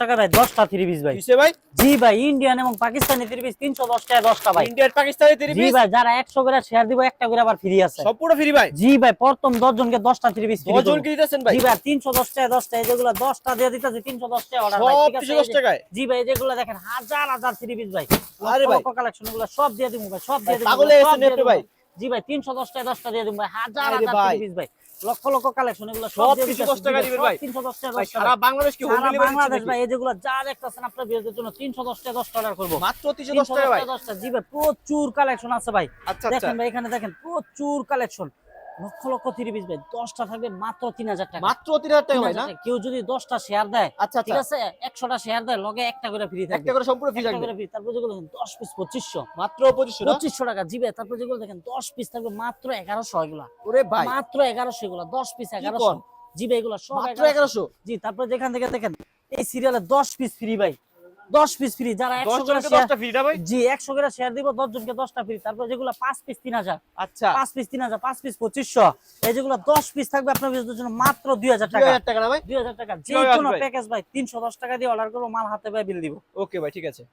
টাকা ভাই দশটা থ্রি পিস ভাই। ভাই? জি ভাই ইন্ডিয়ান এবং পাকিস্তানি থ্রি পিস তিনশো দশ টাকা দশটা ভাই। ইন্ডিয়ার পাকিস্তানি থ্রি পিস ভাই যারা একশো করে শেয়ার দিব একটা করে আবার ফ্রি আছে। সম্পূর্ণ ফ্রি ভাই? জি ভাই প্রথম দশ জনকে দশটা থ্রি পিস দশজন কি দিতেছেন ভাই? জি ভাই তিনশো দশ টাকা দশটা যেগুলো দশটা দিয়ে দিতেছি তিনশো দশ টাকা অর্ডার ভাই। ঠিক আছে দশ টাকায়? জি ভাই যেগুলো দেখেন হাজার হাজার থ্রি পিস ভাই। আরে ভাই। কালেকশনগুলো সব দিয়ে দিব ভাই সব দিয়ে দিব পাগল হয়ে গেছেন ভাই। জি ভাই তিনশো দশ টাকা দশটা দিয়ে দিব ভাই হাজার হাজার থ্রি পিস ভাই। লক্ষ লক্ষ কালেকশন এগুলো সব দিয়ে 310 টাকা দিবেন ভাই। 310 টাকা ভাই সারা বাংলাদেশ কি হোম ডেলিভারি বাংলাদেশ ভাই এই যেগুলো যা দেখতেছেন আপনারা জন্য টাকা অর্ডার করব। মাত্র তিনশো দশ টাকা ভাই। দশটা জি ভাই প্রচুর কালেকশন আছে ভাই। আচ্ছা আচ্ছা। দেখেন ভাই এখানে দেখেন প্রচুর collection lakh lakh three piece ভাই দশটা থাকবে মাত্র তিন হাজার টাকা। মাত্র তিন হাজার টাকা ভাই না? কেউ যদি দশটা শেয়ার দেয় আচ্ছা ঠিক আচ্ছা আছে? একশোটা শেয়ার দেয় লগে একটা করে ফ্রি থাকবে একটা করে সম্পূর্ণ ফ্রি থাকবে। তারপর যেগুলো দেখেন দশ পিস পঁচিশশো। মাত্র পঁচিশশো পঁচিশশো টাকা জিবে তারপর যেগুলো দেখেন দশ পিস থাকবে মাত্র এগারোশো এগুলা। ওরে ভাই। মাত্র এগারোশো এগুলা দশ পিস এগারোশো। জিবে এগুলা সব এগারোশো। জি তারপর যেখান থেকে দেখেন এই সিরিয়ালে দশ পিস ফ্রি ভাই। দশ পিস ফ্রি যারা দশ একশো করে জনকে share- দশটা ফ্রি না ভাই? জি একশো করে শেয়ার দিব দশ জনকে দশটা ফ্রি তারপর যেগুলো পাঁচ পিস তিন হাজার। আচ্ছা। পাঁচ পিস তিন হাজার পাঁচ পিস পঁচিশশো। এই যেগুলো দশ পিস থাকবে আপনার বিজনেসের জন্য মাত্র দুই হাজার টাকা। 2000 টাকা না ভাই? দুই হাজার টাকা। যে কোনো প্যাকেজ ভাই তিনশো দশ টাকা দিয়ে অর্ডার করব মাল হাতে ভাই বিল দিব। ওকে ভাই ঠিক আছে।